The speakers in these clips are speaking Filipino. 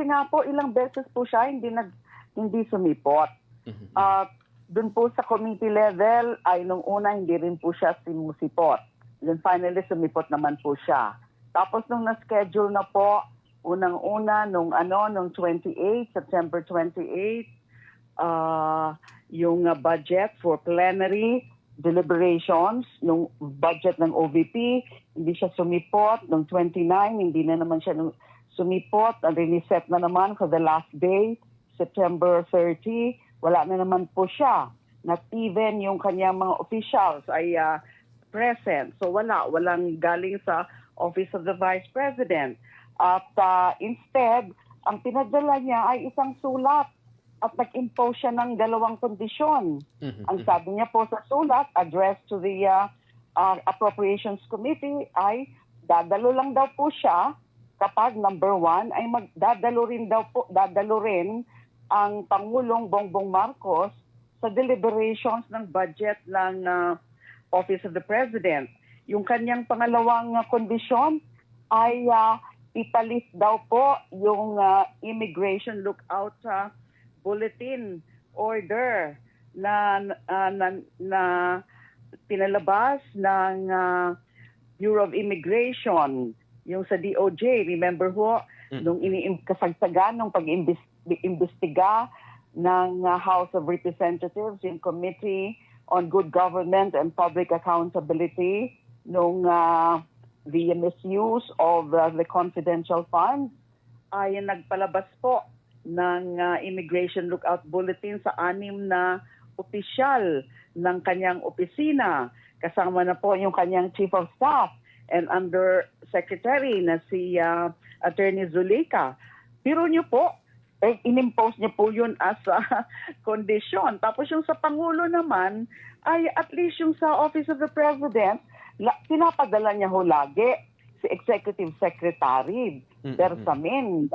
Kasi nga po, ilang beses po siya hindi, nag, hindi sumipot. At doon po sa committee level, ay nung una hindi rin po siya simusipot. Then finally, sumipot naman po siya. Tapos nung na-schedule na po, unang-una, nung ano, nung 28, September 28, ah yung ah, budget for plenary deliberations, yung budget ng OVP, hindi siya sumipot. Nung 29, hindi na naman siya nung- sumipot. Ang riniset na naman for the last day, September 30. Wala na naman po siya. Not even yung kanyang mga officials ay ah, present. So wala, walang galing sa Office of the Vice President. At ah, instead, ang pinadala niya ay isang sulat at nag-impose siya ng dalawang kondisyon. Ang sabi niya po sa sulat, addressed to the uh, uh, Appropriations Committee, ay dadalo lang daw po siya kapag number one ay magdadalo rin daw po, dadalo rin ang Pangulong Bongbong Marcos sa deliberations ng budget ng uh, Office of the President. Yung kanyang pangalawang uh, kondisyon ay uh, ipalis daw po yung uh, immigration lookout uh, bulletin order na uh, na, na pinalabas ng uh, Bureau of Immigration yung sa DOJ remember ho nung iniimbestigahan nung pag-imbestiga ng uh, House of Representatives yung Committee on Good Government and Public Accountability nung uh, the misuse of uh, the confidential funds ay nagpalabas po ng uh, Immigration Lookout Bulletin sa anim na opisyal ng kanyang opisina. Kasama na po yung kanyang Chief of Staff and Under Secretary na si uh, Attorney Zuleika. Pero niyo po, eh, inimpose niya po yun as a condition. Tapos yung sa Pangulo naman, ay at least yung sa Office of the President, la, pinapadala niya ho lagi si Executive Secretary Bersamin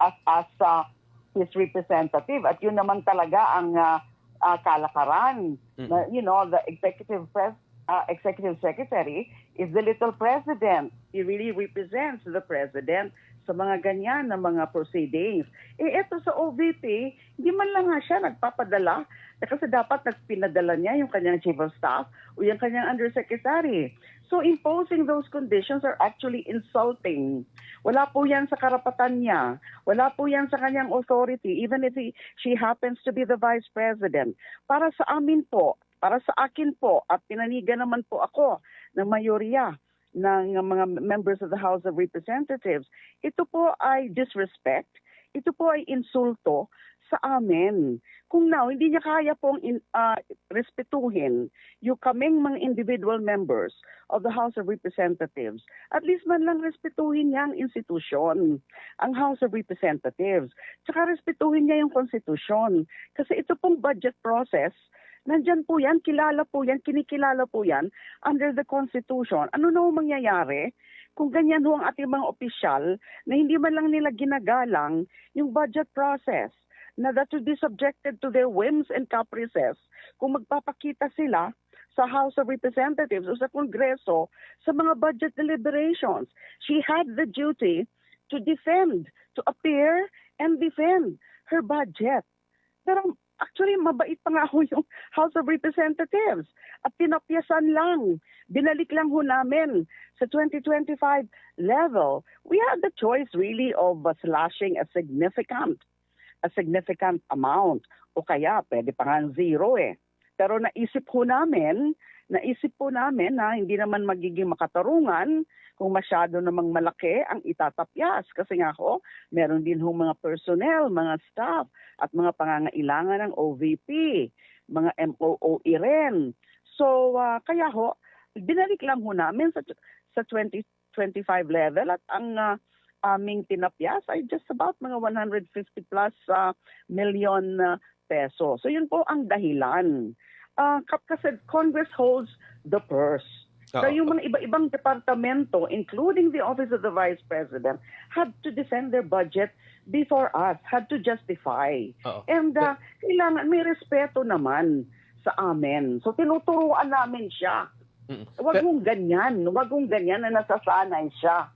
as, as uh, his representative. At yun naman talaga ang uh, uh, kalakaran. Na, you know, the Executive Pres uh, Executive Secretary is the little president. He really represents the president sa mga ganyan na mga proceedings. Eh, eto sa OVP, hindi man lang nga siya nagpapadala eh, kasi dapat nagpinadala niya yung kanyang chief of staff o yung kanyang undersecretary. So imposing those conditions are actually insulting. Wala po yan sa karapatan niya. Wala po yan sa kanyang authority, even if he, she happens to be the vice president. Para sa amin po, para sa akin po, at pinanigan naman po ako ng mayorya ng mga members of the House of Representatives, ito po ay disrespect, ito po ay insulto sa amin. Kung now, hindi niya kaya pong in, uh, respetuhin yung kaming mga individual members of the House of Representatives, at least man lang respetuhin niya ang institusyon, ang House of Representatives. Tsaka respetuhin niya yung konstitusyon. Kasi ito pong budget process, nandyan po yan, kilala po yan, kinikilala po yan under the Constitution. Ano na mangyayari kung ganyan ho ang ating mga opisyal na hindi man lang nila ginagalang yung budget process? na that would be subjected to their whims and caprices kung magpapakita sila sa House of Representatives o sa Kongreso sa mga budget deliberations. She had the duty to defend, to appear and defend her budget. Pero actually, mabait pa nga ho yung House of Representatives. At pinapyasan lang. Binalik lang ho namin sa 2025 level. We had the choice really of uh, slashing a significant a significant amount. O kaya, pwede pa nga zero eh. Pero naisip ho namin, naisip po namin na hindi naman magiging makatarungan kung masyado namang malaki ang itatapyas. Kasi nga ho, meron din ho mga personnel, mga staff, at mga pangangailangan ng OVP, mga MOOE rin. So, uh, kaya ho, binalik lang ho namin sa, sa 2025 level at ang uh, aming tinapyas ay just about mga 150 plus uh, million uh, peso. So yun po ang dahilan. Uh, kasi Congress holds the purse. So Oo. yung mga iba-ibang departamento, including the Office of the Vice President, had to defend their budget before us, had to justify. Oo. And uh, kailangan may respeto naman sa amin. So tinuturuan namin siya. Huwag mong ganyan. Huwag mong ganyan na nasasanay siya.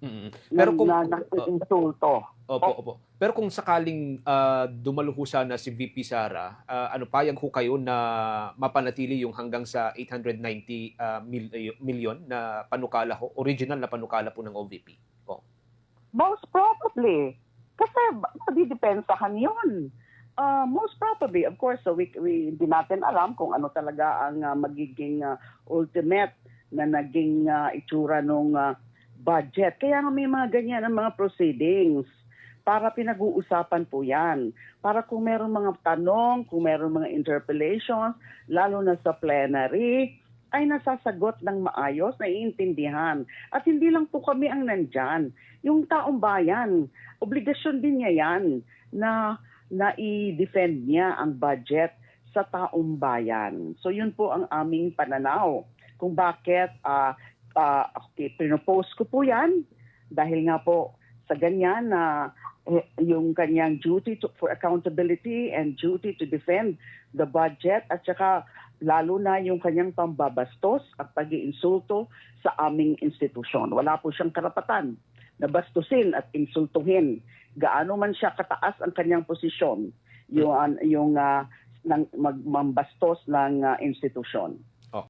Mm. na, Pero kung na, na, Oo. insulto. Opo, opo. Pero kung sakaling ah, dumalo ho sana si VP Sara, ah, ano payag ho kayo na mapanatili yung hanggang sa 890 ah, mil- eh, million na panukala ho, original na panukala po ng OVP? Po. Most probably. Kasi madidepensahan yun. Uh, most probably, of course, so we, we hindi natin alam kung ano talaga ang uh, magiging uh, ultimate na naging uh, itsura ng budget. Kaya nga may mga ganyan ang mga proceedings para pinag-uusapan po yan. Para kung meron mga tanong, kung meron mga interpellations, lalo na sa plenary, ay nasasagot ng maayos, naiintindihan. At hindi lang po kami ang nandyan. Yung taong bayan, obligasyon din niya yan na na i-defend niya ang budget sa taong bayan. So yun po ang aming pananaw kung bakit uh, uh, okay, pinopose ko po yan dahil nga po sa ganyan na eh, yung kanyang duty to, for accountability and duty to defend the budget at saka lalo na yung kanyang pambabastos at pag-iinsulto sa aming institusyon. Wala po siyang karapatan na bastusin at insultuhin gaano man siya kataas ang kanyang posisyon yung yung uh, ng magmambastos ng uh, institusyon.